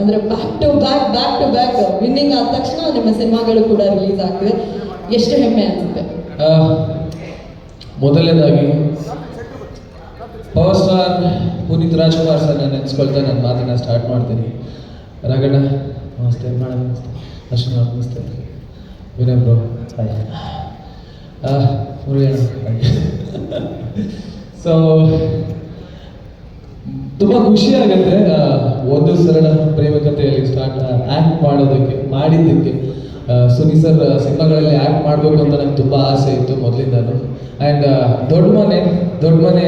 ಅಂದ್ರೆ back to back back to back winning ಆದ ತಕ್ಷಣ ನಿಮ್ಮ ಸಿನಿಮಾಗಳು ಕೂಡ ರಿಲೀಸ್ ಆಗ್ತಿದೆ ಎಷ್ಟು ಹೆಮ್ಮೆ ಅನ್ಸುತ್ತೆ? ಆ, ಮೊದಲನೇದಾಗಿ power star Puneeth Rajkumar sir ನಾನು ನೆನೆಸ್ಕೊಳ್ತಾ ನನ್ನ ಮಾತನ್ನ ಸ್ಟಾರ್ಟ್ ಮಾಡ್ತೀನಿ. ರಗಣ ನಮಸ್ತೆ ಮೇಡಮ್ ನಮಸ್ತೆ. ಅಶ್ವಿನ ನಮಸ್ತೆ. ವಿನಯ್ ಬ್ರೋ ಸೊ ತುಂಬ ಖುಷಿ ಆಗುತ್ತೆ. ಒಂದು ಸರಳ ಪ್ರೇಮ ಕಥೆಯಲ್ಲಿ ಸ್ಟಾರ್ಟ್ ಆ್ಯಕ್ಟ್ ಮಾಡೋದಕ್ಕೆ, ಮಾಡಿದ್ದಕ್ಕೆ ಸುನಿ ಸರ್ ಸಿನಿಮಾಗಳಲ್ಲಿ ಆ್ಯಕ್ಟ್ ಮಾಡಬೇಕು ಅಂತ ನಂಗೆ ತುಂಬ ಆಸೆ ಇತ್ತು ಮೊದಲಿಂದಲೂ ಆ್ಯಂಡ್ ದೊಡ್ಡ ಮನೆ ದೊಡ್ಡ ಮನೆ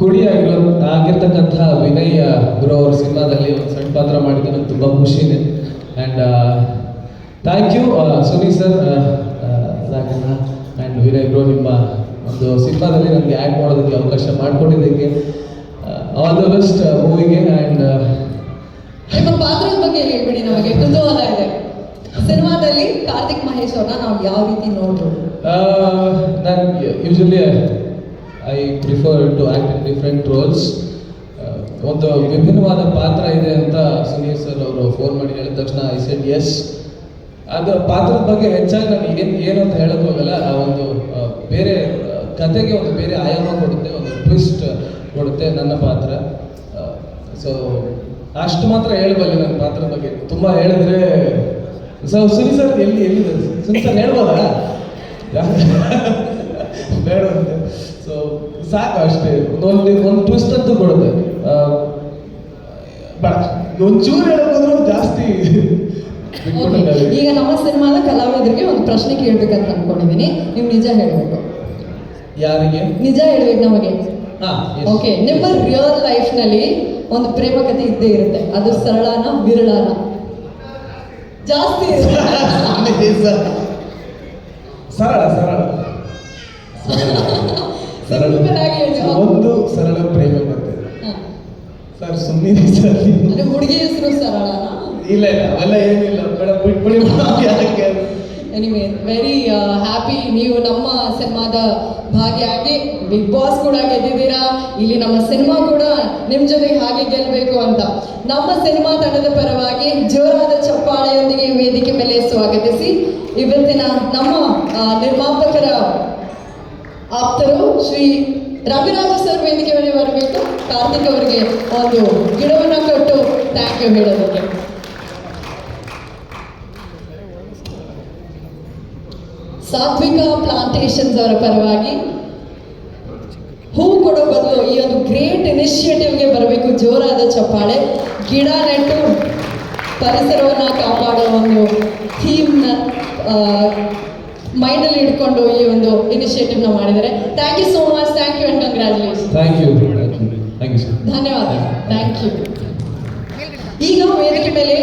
ಕುಡಿ ಆಗಿರೋ, ಆಗಿರ್ತಕ್ಕಂಥ ವಿನಯ್ ಗುರು ಅವ್ರ ಸಿನಿಮಾದಲ್ಲಿ ಒಂದು ಸಣ್ಣ ಪಾತ್ರ ಮಾಡಿದ್ದು ನಂಗೆ ತುಂಬ ಖುಷಿನೇ. And thank you Suni sir Raghanna and Vinay bro ನಿಮ್ಮ ಒಂದು ಸಿನಿಮಾದಲ್ಲಿ ನನಗೆ ಆ್ಯಕ್ಟ್ ಮಾಡೋದಕ್ಕೆ ಅವಕಾಶ ಮಾಡಿಕೊಟ್ಟಿದ್ದಕ್ಕೆ. ಆಲ್ ದ ಬೆಸ್ಟ್ ಮೂವಿಗೆ ಆ್ಯಂಡ್ ನಿಮ್ಮ ಪಾತ್ರದ ಬಗ್ಗೆ ಹೇಳ್ಬಿಡಿ ನಮಗೆ. ಕುತೂಹಲ ಇದೆ ಸಿನಿಮಾದಲ್ಲಿ ಕಾರ್ತಿಕ್ ಮಹೇಶ್ ಅವ್ರನ್ನ ನಾವು ಯಾವ ರೀತಿ ನೋಡ್ಬೋದು? ನಾನು usually I prefer to act in different roles ಒಂದು ವಿಭಿನ್ನವಾದ ಪಾತ್ರ ಇದೆ ಅಂತ ಸುನೀಲ್ ಸರ್ ಅವರು ಫೋನ್ ಮಾಡಿ ಹೇಳಿದ ತಕ್ಷಣ ಐ ಸೆಡ್ ಎಸ್ ಅದರ ಪಾತ್ರದ ಬಗ್ಗೆ ಹೆಚ್ಚಾಗಿ ನಾನು ಏನು ಏನು ಅಂತ ಹೇಳೋಕ್ಕಾಗಲ್ಲ. ಆ ಒಂದು ಬೇರೆ ಕತೆಗೆ ಒಂದು ಬೇರೆ ಆಯಾಮ ಕೊಡುತ್ತೆ ಒಂದು ಟ್ವಿಸ್ಟ್ ಕೊಡುತ್ತೆ ನನ್ನ ಪಾತ್ರ. ಸೊ ಅಷ್ಟು ಮಾತ್ರ ಹೇಳಬಲ್ಲೆ ನನ್ನ ಪಾತ್ರ ಬಗ್ಗೆ. ತುಂಬ ಹೇಳಿದ್ರೆ ಸೊ ಸುನಿ ಸರ್ ಎಲ್ಲಿ ಎಲ್ಲಿದೆ? ಸುನಿ ಸರ್ ಹೇಳ್ಬೋದಾ? ಬೇಡ ಸೊ ಸಾಕು ಅಷ್ಟೇ. ಒಂದು ಒಂದು ಟ್ವಿಸ್ಟ್ ಅಂತೂ ಕೊಡುತ್ತೆ. ಒಂಚೂರು ಹೇಳೋದ್ರು ಜಾಸ್ತಿ. ಈಗ ನಮ್ಮ ಸಿನಿಮಾದ ಕಲಾವಿದರಿಗೆ ಒಂದು ಪ್ರಶ್ನೆ ಕೇಳ್ಬೇಕಂತ ಅನ್ಕೊಂಡಿದ್ದೀನಿ ನೀವು ನಿಜ ಹೇಳ್ಬೇಕು. ಯಾರಿಗೆ? ನಿಜ ಹೇಳ್ಬೇಕು ನಮಗೆ. ಓಕೆ ನಿಮ್ಮ ರಿಯಲ್ ಲೈಫ್ನಲ್ಲಿ ಒಂದು ಪ್ರೇಮ ಕಥೆ ಇದ್ದೇ ಇರುತ್ತೆ. ಅದು ಸರಳನ ವಿರಳನ? ಜಾಸ್ತಿ. ಸರಳ ಸರಳ. ಸರಳ. ಒಂದು ಸರಳ ಪ್ರೇಮ ಕಥೆ. ಸರ್ ಸುಮ್ಮನೆ ಸರ್. ಹುಡುಗಿ ಹೆಸರು ಸರಳನ? ಇಲ್ಲ ಇಲ್ಲ ಅವೆಲ್ಲ ಏನಿಲ್ಲ. ಬೇಡ ಬಿಟ್ಬಿಡಿ ಎನಿವೆ ವೆರಿ ಹ್ಯಾಪಿ ನೀವು ನಮ್ಮ ಸಿನಿಮಾದ ಭಾಗಿಯಾಗಿ ಬಿಗ್ ಬಾಸ್ ಕೂಡ ಗೆದ್ದಿದ್ದೀರಾ? ಇಲ್ಲಿ ನಮ್ಮ ಸಿನಿಮಾ ಕೂಡ ನಿಮ್ಮ ಜೊತೆಗೆ ಹಾಗೆ ಗೆಲ್ಲಬೇಕು ಅಂತ. ನಮ್ಮ ಸಿನಿಮಾ ತಂಡದ ಪರವಾಗಿ ಜೋರಾದ ಚಪ್ಪಾಳೆಯೊಂದಿಗೆ ವೇದಿಕೆ ಮೇಲೆ ಸ್ವಾಗತಿಸಿ. ಇವತ್ತಿನ ನಮ್ಮ ನಿರ್ಮಾಪಕರ ಆಪ್ತರು ಶ್ರೀ ರವಿರಾಜ ಸರ್ ವೇದಿಕೆ ಮೇಲೆ ಬರಬೇಕು. ಕಾರ್ತಿಕ್ ಅವರಿಗೆ ಒಂದು ಗಿಡವನ್ನ ಕೊಟ್ಟು ಥ್ಯಾಂಕ್ ಯು ಹೇಳೋದಕ್ಕೆ. ಸಾತ್ವಿಕ ಪ್ಲಾಂಟೇಶನ್ಸ್ ಅವರ ಪರವಾಗಿ ಹೂ ಕೊಡೋ ಬದಲು ಈ ಒಂದು ಗ್ರೇಟ್ ಇನಿಷಿಯೇಟಿವ್ಗೆ ಬರಬೇಕು. ಜೋರಾದ ಚಪ್ಪಾಳೆ. ಗಿಡ ನೆಟ್ಟು ಪರಿಸರವನ್ನು ಕಾಪಾಡೋ ಒಂದು ಥೀಮ್ನ ಮೈಂಡಲ್ಲಿ ಇಟ್ಕೊಂಡು ಈ ಒಂದು ಇನಿಷಿಯೇಟಿವ್ನ ಮಾಡಿದ್ದಾರೆ. Thank you so much thank you and congratulation thank you ಧನ್ಯವಾದ. ಥ್ಯಾಂಕ್ ಯು ಈಗ ವೇದಿಕೆ ಮೇಲೆ